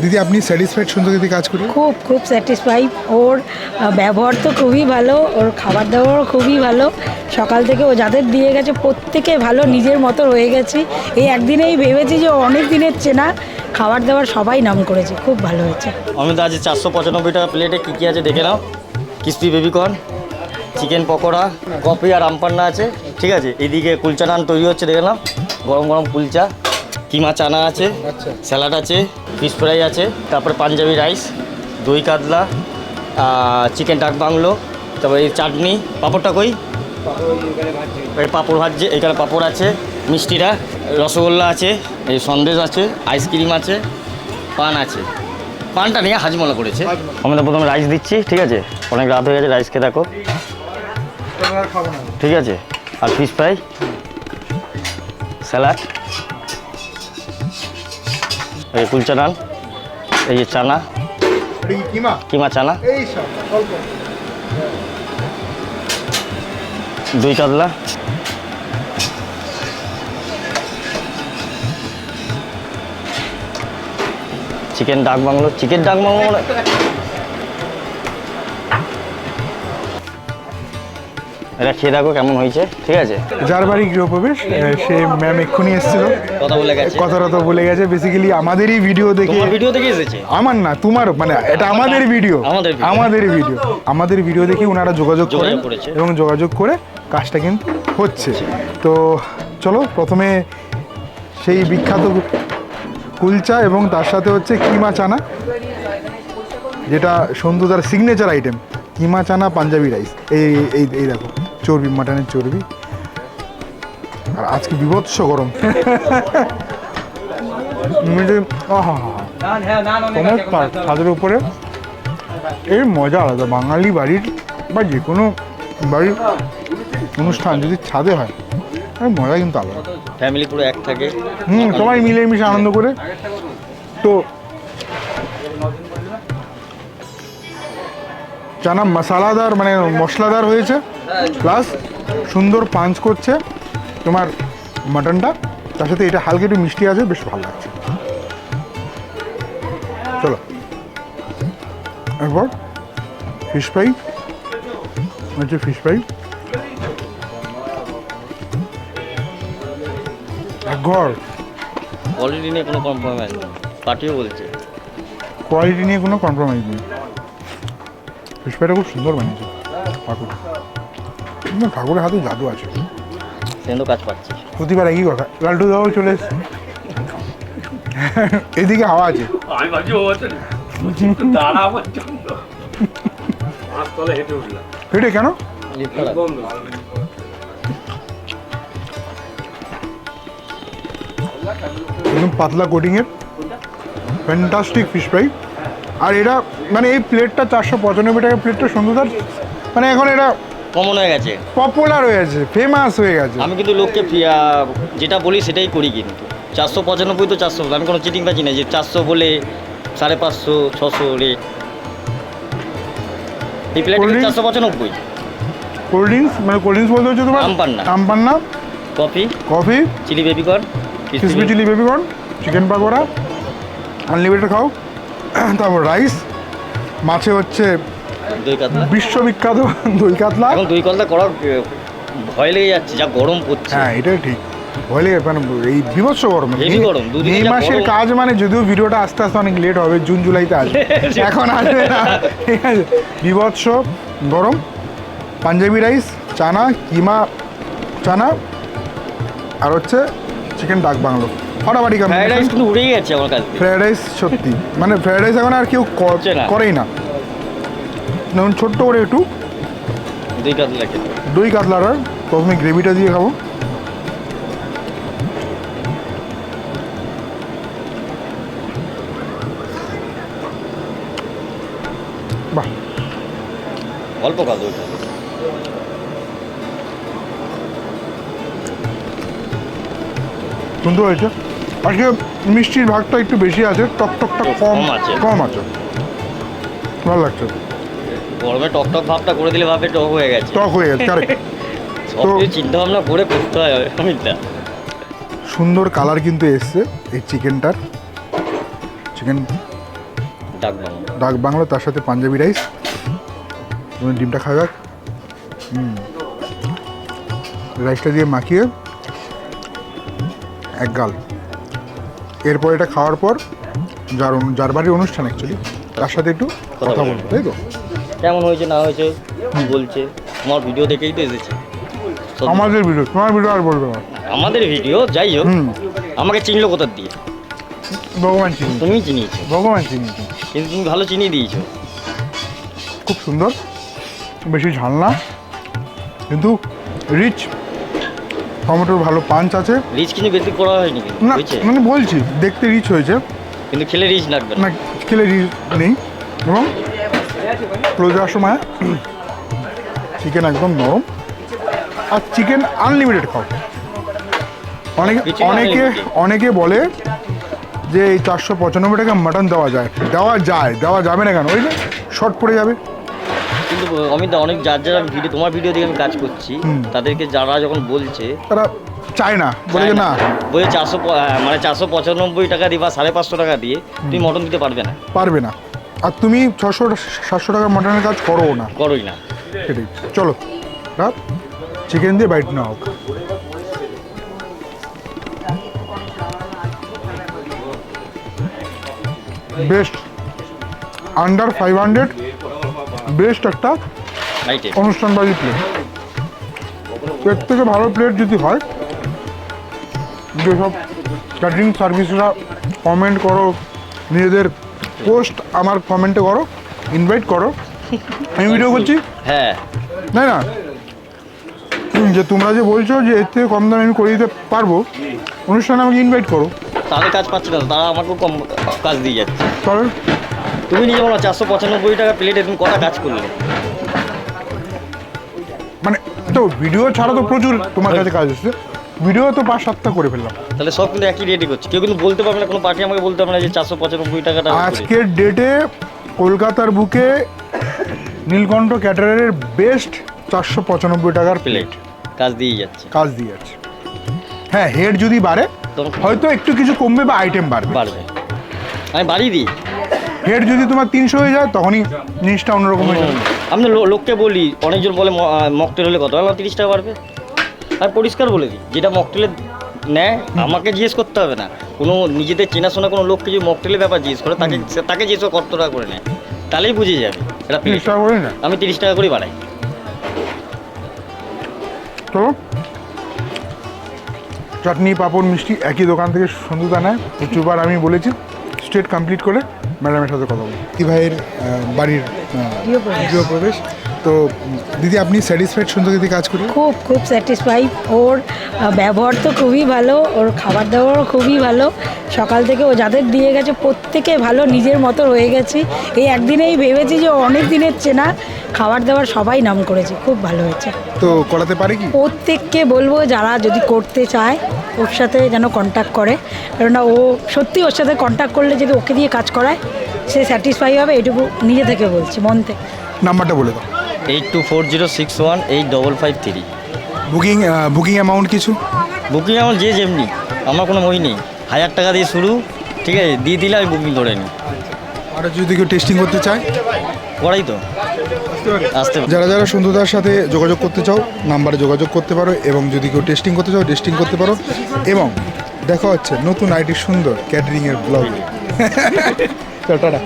দিদি আপনি স্যাটিসফাইড সুন্দর দিদি কাজ করে? খুব খুব স্যাটিসফাই ওর ব্যবহার তো খুবই ভালো ওর খাবার দাবারও খুবই ভালো। সকাল থেকে ও যাদের দিয়ে গেছে প্রত্যেকে ভালো নিজের মতো রয়ে গেছি। এই একদিনেই ভেবেছি যে অনেক দিনের চেনা খাবার দাবার সবাই নাম করেছে খুব ভালো হয়েছে। আমি তো আজ চারশো পঁচানব্বই টাকা প্লেটে কী কী আছে দেখে নাও। Crispy baby corn chicken pakora coffee আর আমপান্না আছে ঠিক আছে? এদিকে কুলচা নান তৈরি হচ্ছে দেখে নাও। গরম গরম কুলচা কিমা চানা আছে স্যালাড আছে। ফিশ ফ্রাই আছে, তারপরে পাঞ্জাবি রাইস, দই কাতলা চিকেন ডাক বাংলো, তারপরে এই চাটনি পাঁপড়টা কই পাঁপড় ভাজছে এখানে পাঁপড় আছে, মিষ্টিরা, রসগোল্লা আছে, এই সন্দেশ আছে, আইসক্রিম আছে, পান আছে। পানটা নিয়ে হাজমলা করেছে। আমি তো প্রথমে রাইস দিচ্ছি, ঠিক আছে? অনেক রাত হয়ে গেছে, রাইস খেয়ে দেখো। ঠিক আছে? আর ফিশ ফ্রাই? স্যালাড? এই কুলচা ডাল এই যে চানা। কিমা। চানা। দুই কাতলা চিকেন ডাক বাংলো চিকেন ডাক বাংলো এটা খেয়ে দেখো কেমন হয়েছে ঠিক আছে? যার বাড়ি গৃহপ্রবেশ সে ম্যাম এক্ষুনি এসেছিল। কথা বলে গেছে। কথা টথা বলে গেছে। বেসিক্যালি আমাদেরই ভিডিও দেখে ভিডিও থেকে এসেছে? আমার না তোমার মানে এটা আমাদের ভিডিও আমাদের ভিডিও আমাদের ভিডিও দেখে ওনারা যোগাযোগ করেন এবং যোগাযোগ করে কাজটা কিন্তু হচ্ছে। তো চলো প্রথমে সেই বিখ্যাত কুলচা এবং তার সাথে হচ্ছে কিমা চানা যেটা সন্ধুদার signature item keema chana Punjabi rice এই এই এই দেখো। চর্বি মাটনের চর্বি। আর আজকে বিভৎস গরম। ছাদের উপরে। এর মজা আলাদা। বাঙালি বাড়ির বা যে কোনো বাড়ির অনুষ্ঠান যদি ছাদে হয় মজা কিন্তু আলাদা। ফ্যামিলি পুরো এক থাকে। হুম সবাই মিলেমিশে আনন্দ করে। তো চানা মশলাদার মানে মশলাদার হয়েছে। প্লাস সুন্দর পাঞ্চ করছে তোমার মাটনটা। তার সাথে এটা হালকা একটু মিষ্টি আছে বেশ ভালো লাগছে। চলো। এরপর ফিশ ফ্রাই হচ্ছে ফিশ ফ্রাই ঘর কোয়ালিটি নিয়ে কোনো কম্প্রোমাইজ নেই। পার্টিও বলছে। কোয়ালিটি নিয়ে কোনো কম্প্রোমাইজ নেই। ফিশ ফ্রাইটা খুব সুন্দর বানিয়েছে। ঠাকুর ঠাকুরের হাতে জাদু আছে। সে তো কাজ পাচ্ছে প্রতিবার একই কথা। লালটু দাও চলে এসছে। এদিকে হাওয়া আছে। আমি ভাবছি ও হচ্ছে দাঁড়াবার জন্য। পাঁচতলা হেঁটে উঠলাম। হেঁটে কেন? বন্ধ। একদম পাতলা কোটিংয়ের ফ্যান্টাস্টিক ফিশ ফ্রাই আর এটা মানে এই প্লেটটা চারশো পঁচানব্বই টাকা প্লেটটা সুন্দর। মানে এখন এটা কমন হয়ে গেছে। পপুলার হয়ে গেছে ফেমাস হয়ে গেছে। আমি কিন্তু লোককে যেটা বলি সেটাই করি কিন্তু। চারশো পঁচানব্বই তো চারশো আমি কোনো চিটিং পাচ্ছি না যে চারশো বলে সাড়ে পাঁচশো ছশো রেট এই প্লেট? চারশো পঁচানব্বই। কোল্ড ড্রিঙ্কস মানে কোল্ড ড্রিঙ্কস বলতে হচ্ছে তোমার? Aam panna. Aam panna? Coffee? Coffee? Chilli baby corn? Crispy chilli baby corn? Chicken pakora? Unlimited খাও। তারপর রাইস মাছে হচ্ছে দই কাতলা। বিশ্ববিখ্যাত দই কাতলা। এখন দই কলটা করা ভয় লেগে যাচ্ছে যা গরম পড়ছে। হ্যাঁ এটাই ঠিক। হলে মানে এই বিভৎস গরম। মে- দুদিনে মাসের কাজ মানে যদিও ভিডিওটা আস্তে আস্তে অনেক লেট হবে জুন জুলাইতে আসবে। এখন আসবে না। ঠিক আছে। বিভৎস গরম। পাঞ্জাবি রাইস চানা কিমা চানা আর হচ্ছে চিকেন ডাক বাংলো। ফাটাফাটি ফ্রাইড রাইস কিন্তু উড়েই গেছে আমার কাছে। ফ্রাইড রাইস সত্যি। মানে ফ্রাইড রাইস এখন আর কেউ। করেই না। যেমন ছোট্ট করে একটু। দই কাতলা খেতে দই কাতলার প্রথমে গ্রেভিটা দিয়ে খাব। বাহ। অল্প দইটা সুন্দর হয়েছে। আজকে মিষ্টির ভাগটা একটু বেশি আছে টক টকটা কম আছে। কম আছে। ভালো লাগছে। গরমে টক টক ভাবটা করে দিলে ভাবে টক হয়ে গেছে। টক হয়ে গেছে কারেক্ট তো- চিন্তা ভাবনা করে করতে হয় অমিতদা। সুন্দর কালার কিন্তু এসছে এই চিকেনটার চিকেন ডাক বাংলা। ডাক বাংলা তার সাথে পাঞ্জাবি রাইস তুমি ডিমটা খাওয়া যাক হুম। রাইসটা দিয়ে মাখিয়ে এক গাল। এরপর এটা খাওয়ার পর যার যার বাড়ির অনুষ্ঠান অ্যাকচুয়ালি তার সাথে একটু কথা বলব। তাই তো? কেমন হয়েছে না হয়েছে কি বলছে? তোমার ভিডিও দেখেই তো এসেছে। আমাদের ভিডিও তোমার ভিডিও আর বলবে না। আমাদের ভিডিও যাই হোক আমাকে চিনলো কোথার দিয়ে? ভগবান চিনি। তুমি চিনিয়েছো। ভগবান চিনিয়েছে কিন্তু তুমি ভালো চিনিয়ে দিয়েছ। খুব সুন্দর। বেশি ঝাল না। কিন্তু রিচ টমেটোর ভালো পাঞ্চ আছে। রিচ কিন্তু বেশি করা হয়নি না মানে বলছি দেখতে রিচ হয়েছে। কিন্তু খেলে রিচ লাগবে না। না খেলে রিচ নেই। এবং ক্লোজ যাওয়ার সময় চিকেন একদম নরম। আর চিকেন আনলিমিটেড খাও। অনেকে অনেকে অনেকে বলে যে এই চারশো পঁচানব্বই টাকা মাটন দেওয়া যায়। দেওয়া যায় দেওয়া যাবে না কেন? ওই যে শর্ট পড়ে যাবে। কিন্তু অমিত দা অনেক যার যারা ভিডিও তোমার ভিডিও দেখে আমি কাজ করছি। তাদেরকে যারা যখন বলছে তারা চায় না বলে না। বলে চারশো মানে চারশো পঁচানব্বই টাকা দিয়ে বা সাড়ে পাঁচশো টাকা দিয়ে তুমি মটন দিতে পারবে না। পারবে না। আর তুমি ছশো সাতশো টাকার মটনের কাজ করো না। করোই না। সেটাই। চলো রাত। চিকেন দিয়ে বাইট না হোক best under five hundred best একটা অনুষ্ঠান অনুষ্ঠানবাড়ি প্লেট এর থেকে ভালো প্লেট যদি হয় যেসব ক্যাটারিং সার্ভিসরা কমেন্ট করো নিজেদের পোস্ট আমার কমেন্টে করো ইনভাইট করো আমি ভিডিও করছি হ্যাঁ। না না। যে তোমরা যে বলছো যে এর থেকে কম দামে আমি করে দিতে পারব অনুষ্ঠানে আমাকে ইনভাইট করো। তাদের কাজ পাচ্ছে না তারা আমাকেও কম কাজ দিয়ে যাচ্ছে। তাহলে তুমি নিজে বলো চারশো পঁচানব্বই টাকা প্লেট তুমি কটা কাজ করলে? মানে তো ভিডিও ছাড়া তো প্রচুর তোমার কাছে কাজ এসছে ভিডিও তো পাঁচ সাতটা করে ফেললাম। তাহলে সব কিন্তু একই রেটে করছে। কেউ কিন্তু বলতে পারবে না কোনো পার্টি আমাকে বলতে পারবে না যে চারশো পঁচানব্বই টাকাটা আজকের ডেটে কলকাতার বুকে নীলকণ্ঠ ক্যাটারের বেস্ট চারশো পঁচানব্বই টাকার প্লেট কাজ দিয়ে যাচ্ছে। কাজ দিয়ে যাচ্ছে। হ্যাঁ হেড যদি বাড়ে হয়তো একটু কিছু কমবে বা আইটেম বাড়বে। বাড়বে। আমি বাড়িয়ে দিই। হেড যদি তোমার তিনশো হয়ে যায় তখনই জিনিসটা অন্যরকম হয়ে যাবে। আমি লোককে বলি অনেকজন বলে মকটেল হলে কত? আমার তিরিশ টাকা বাড়বে। আর পরিষ্কার বলে দিই যেটা মকটেলে নেয় আমাকে জিজ্ঞেস করতে হবে না। কোনো নিজেদের চেনাশোনা কোনো লোককে যদি মকটেলের ব্যাপার জিজ্ঞেস করে তাকে তাকে জিজ্ঞেস করে কত টাকা করে নেয় তাহলেই বুঝে যাবে। এটা তিরিশ টাকা করে না আমি তিরিশ টাকা করেই বাড়াই। তো চাটনি পাঁপড় মিষ্টি একই দোকান থেকে সন্ধ্যা নেয়। প্রচুরবার আমি বলেছি। স্টেট কমপ্লিট করে ম্যাডামের সাথে কথা বলি কি ভাইয়ের বাড়ির গৃহপ্রবেশ। তো দিদি আপনি স্যাটিসফাইড সুন্দর দিদি কাজ করি? খুব খুব স্যাটিসফাই ওর ব্যবহার তো খুবই ভালো ওর খাবার দাবারও খুবই ভালো। সকাল থেকে ও যাদের দিয়ে গেছে প্রত্যেকে ভালো নিজের মতো রয়ে গেছি। এই একদিনেই ভেবেছি যে অনেক দিনের চেনা খাবার দাবার সবাই নাম করেছে খুব ভালো হয়েছে। তো করাতে পারে কি? প্রত্যেককে বলব যারা যদি করতে চায় ওর সাথে যেন কন্ট্যাক্ট করে। কেননা ও সত্যি ওর সাথে কন্ট্যাক্ট করলে যদি ওকে দিয়ে কাজ করায় সে স্যাটিসফাই হবে এটুকু নিজে থেকে বলছি মন থেকে। নাম্বারটা বলে দাও। Eight two four zero six one eight double five three. Booking booking amount কিছু? বুকিং অ্যামাউন্ট যে যেমনি আমার কোনো বই নেই। হাজার টাকা দিয়ে শুরু ঠিক আছে? দিয়ে দিলে আমি বুকিং করে নিই। আর যদি কেউ টেস্টিং করতে চায়? করাই তো। আসতে যারা যারা সুন্দরদার সাথে যোগাযোগ করতে চাও, নাম্বারে যোগাযোগ করতে পারো এবং যদি কেউ টেস্টিং করতে চাও টেস্টিং করতে পারো। এবং দেখা হচ্ছে নতুন আইটি সুন্দর ক্যাটারিংয়ের ব্লগ টাটা।